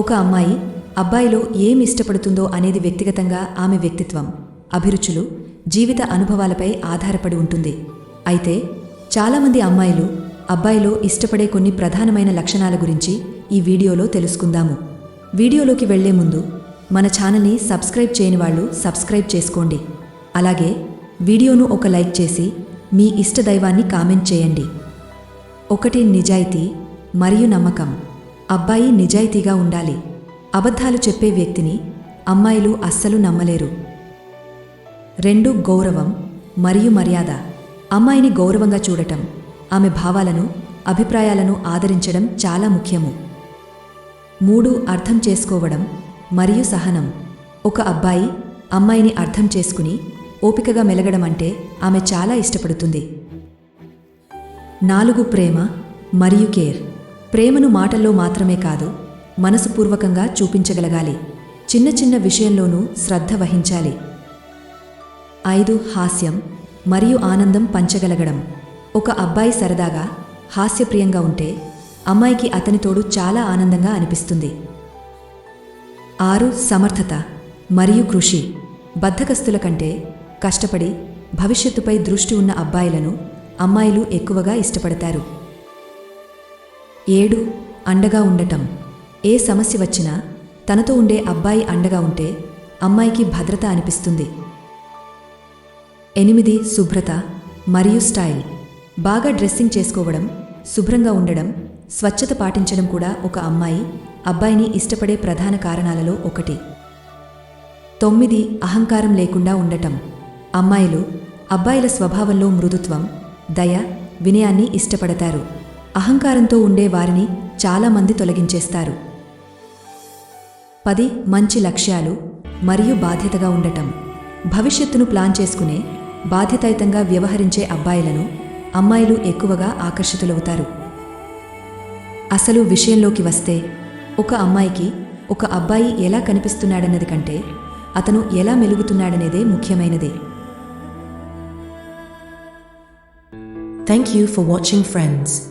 ఒక అమ్మాయి అబ్బాయిలో ఏం ఇష్టపడుతుందో అనేది వ్యక్తిగతంగా ఆమె వ్యక్తిత్వం అభిరుచులు జీవిత అనుభవాలపై ఆధారపడి ఉంటుంది. అయితే చాలామంది అమ్మాయిలు అబ్బాయిలో ఇష్టపడే కొన్ని ప్రధానమైన లక్షణాల గురించి ఈ వీడియోలో తెలుసుకుందాము. వీడియోలోకి వెళ్ళే ముందు మన ఛానల్ని సబ్స్క్రైబ్ చేయని వాళ్ళు సబ్స్క్రైబ్ చేసుకోండి. అలాగే వీడియోను ఒక లైక్ చేసి మీ ఇష్ట దైవాన్ని కామెంట్ చేయండి. ఒకటి నిజాయితీ మరియు నమ్మకం. అబ్బాయి నిజాయితీగా ఉండాలి. అబద్ధాలు చెప్పే వ్యక్తిని అమ్మాయిలు అస్సలు నమ్మలేరు. రెండు గౌరవం మరియు మర్యాద. అమ్మాయిని గౌరవంగా చూడటం ఆమె భావాలను అభిప్రాయాలను ఆదరించడం చాలా ముఖ్యము. మూడు అర్థం చేసుకోవడం మరియు సహనం. ఒక అబ్బాయి అమ్మాయిని అర్థం చేసుకుని ఓపికగా మెలగడం అంటే ఆమె చాలా ఇష్టపడుతుంది. నాలుగు ప్రేమ మరియు కేర్. ప్రేమను మాటల్లో మాత్రమే కాదు మనసుపూర్వకంగా చూపించగలగాలి. చిన్న చిన్న విషయంలోనూ శ్రద్ధ వహించాలి. ఐదు హాస్యం మరియు ఆనందం పంచగలగడం. ఒక అబ్బాయి సరదాగా హాస్యప్రియంగా ఉంటే అమ్మాయికి అతని తోడు చాలా ఆనందంగా అనిపిస్తుంది. ఆరు సమర్థత మరియు కృషి. బద్ధకస్తుల కంటే కష్టపడి భవిష్యత్తుపై దృష్టి ఉన్న అబ్బాయిలను అమ్మాయిలు ఎక్కువగా ఇష్టపడతారు. ఏడు అండగా ఉండటం. ఏ సమస్య వచ్చినా తనతో ఉండే అబ్బాయి అండగా ఉంటే అమ్మాయికి భద్రత అనిపిస్తుంది. ఎనిమిది శుభ్రత మరియు స్టైల్. బాగా డ్రెస్సింగ్ చేసుకోవడం శుభ్రంగా ఉండడం స్వచ్ఛత పాటించడం కూడా ఒక అమ్మాయి అబ్బాయిని ఇష్టపడే ప్రధాన కారణాలలో ఒకటి. తొమ్మిది అహంకారం లేకుండా ఉండటం. అమ్మాయిలు అబ్బాయిల స్వభావంలో మృదుత్వం దయ వినయాన్ని ఇష్టపడతారు. అహంకారంతో ఉండే వారిని చాలామంది తొలగించేస్తారు. పది మంచి లక్ష్యాలు మరియు బాధ్యతగా ఉండటం. భవిష్యత్తును ప్లాన్ చేసుకునే బాధ్యతాయుతంగా వ్యవహరించే అబ్బాయిలను అమ్మాయిలు ఎక్కువగా ఆకర్షితులవుతారు. అసలు విషయంలోకి వస్తే ఒక అమ్మాయికి ఒక అబ్బాయి ఎలా కనిపిస్తున్నాడన్నది కంటే అతను ఎలా మెలుగుతున్నాడనేదే ముఖ్యమైనది. Thank you for watching friends